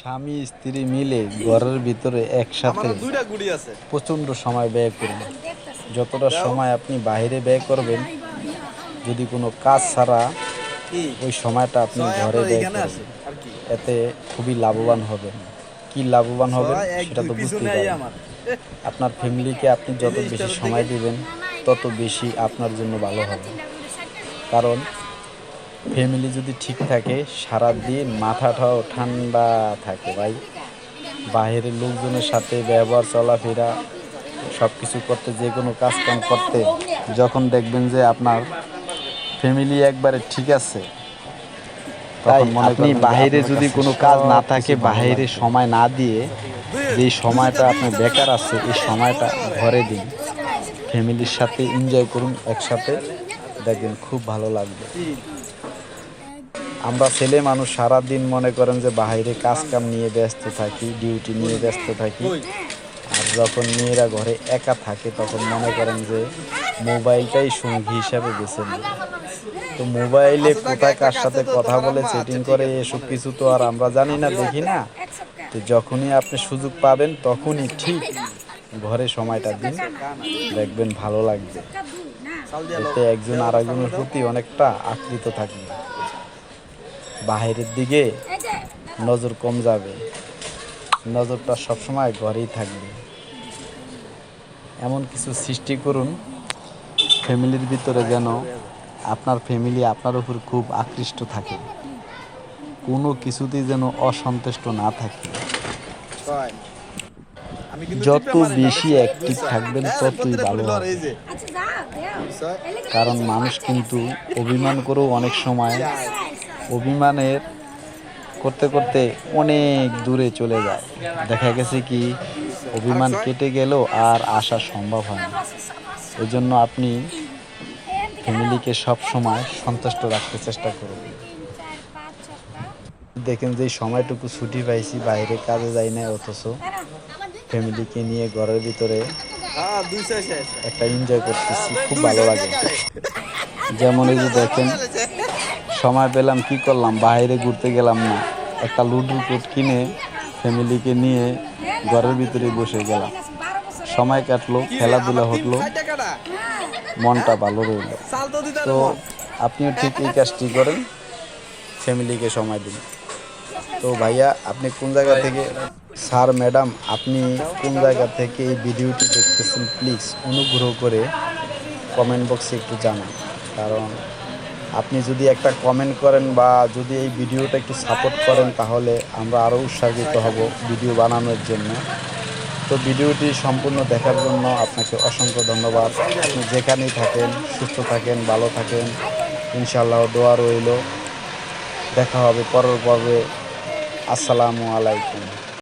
স্বামী স্ত্রী মিলে ঘরের ভিতরে একসাথে প্রচণ্ড সময় ব্যয় করুন যতটা সময় আপনি বাইরে ব্যয় করবেন যদি কোনো কাজ ছাড়া ওই সময়টা আপনি ঘরে ব্যয় করবেন। এতে খুবই লাভবান হবেন। কি লাভবান হবেন এক সেটা তো বুঝতে পারেন আপনার ফ্যামিলিকে আপনি যত বেশি সময় দিবেন তত বেশি আপনার জন্য ভালো হবে। কারণ ফ্যামিলি যদি ঠিক থাকে সারা দিন মাথাটাও ঠান্ডা থাকে ভাই। বাইরের লোকজনের সাথে ব্যবহার চলাফেরা সব কিছু করতে যে কোনো কাজ কাম করতে যখন দেখবেন যে আপনার ফ্যামিলি একবারে ঠিক আছে তাই আপনি বাইরে যদি কোনো কাজ না থাকে বাইরে সময় না দিয়ে যে সময়টা আপনার বেকার আছে এই সময়টা ঘরে দিন। ফ্যামিলির সাথে এনজয় করুন একসাথে দেখবেন খুব ভালো লাগবে। আমরা ছেলে মানুষ সারা দিন মনে করেন যে বাইরে কাজ কাম নিয়ে ব্যস্ত থাকি ডিউটি নিয়ে ব্যস্ত থাকি। আর যখন মেয়েরা ঘরে একা থাকে, তখন মনে করেন যে মোবাইলটাই সঙ্গী হিসাবে বেছে নেয়। তো মোবাইলে কোথায় কার সাথে কথা বলে সেটিং করে, এসব কিছু তো আর আমরা জানি না, দেখি না। তো যখনই আপনি সুযোগ পাবেন, তখনই ঠিক ঘরে সময়টা দিন। দেখবেন ভালো লাগবে। এতে একজন আর একজনের প্রতি অনেকটা আকৃত থাকবে। বাহিরের দিকে নজর কম যাবে। নজরটা সবসময় ঘরেই থাকবে। এমন কিছু সৃষ্টি করুন ফ্যামিলির ভিতরে যেন আপনার ফ্যামিলি আপনার উপর খুব আকৃষ্ট থাকে। কোনো কিছুতেই যেন অসন্তুষ্ট না থাকে। ছয় আমি কিন্তু যত বেশি অ্যাক্টিভ থাকবেন হ্যাঁ, ততই ভালো হবে। ছয় কারণ মানুষ কিন্তু অভিমান করেও অনেক সময় অভিমানের করতে করতে অনেক দূরে চলে যায়। দেখা গেছে কি, অভিমান কেটে গেল আর আসা সম্ভব হয় না এই জন্য আপনি ফ্যামিলিকে সব সময় সন্তুষ্ট রাখতে চেষ্টা করুন। দেখেন যে সময়টুকু ছুটি পাইছি, বাইরে কাজে যাই না অথচ ফ্যামিলিকে নিয়ে ঘরের ভিতরে একটা এনজয় করতেছি, খুব ভালো লাগে। যেমন এই যে দেখেন সময় পেলাম, কি করলাম? বাইরে ঘুরতে গেলাম না। একটা লুডুর কোট কিনে ফ্যামিলিকে নিয়ে ঘরের ভিতরে বসে গেলাম। সময় কাটলো, খেলাধুলা হলো, মনটা ভালো রইল। তো। আপনিও ঠিক এই কাজটি করেন, ফ্যামিলিকে সময় দিন। তো ভাইয়া, আপনি কোন জায়গা থেকে স্যার, ম্যাডাম, আপনি কোন জায়গা থেকে এই ভিডিওটি দেখতেছেন? প্লিজ অনুগ্রহ করে কমেন্ট বক্সে একটু জানান। কারণ আপনি যদি একটা কমেন্ট করেন বা যদি এই ভিডিওটা একটু সাপোর্ট করেন, তাহলে আমরা আরও উৎসাহিত হব ভিডিও বানানোর জন্য। তো ভিডিওটি সম্পূর্ণ দেখার জন্য আপনাকে অসংখ্য ধন্যবাদ। আপনি যেখানেই থাকেন, সুস্থ থাকেন, ভালো থাকেন ইনশাল্লাহ দোয়া রইল। দেখা হবে পরের পর্বে। আসসালামু আলাইকুম।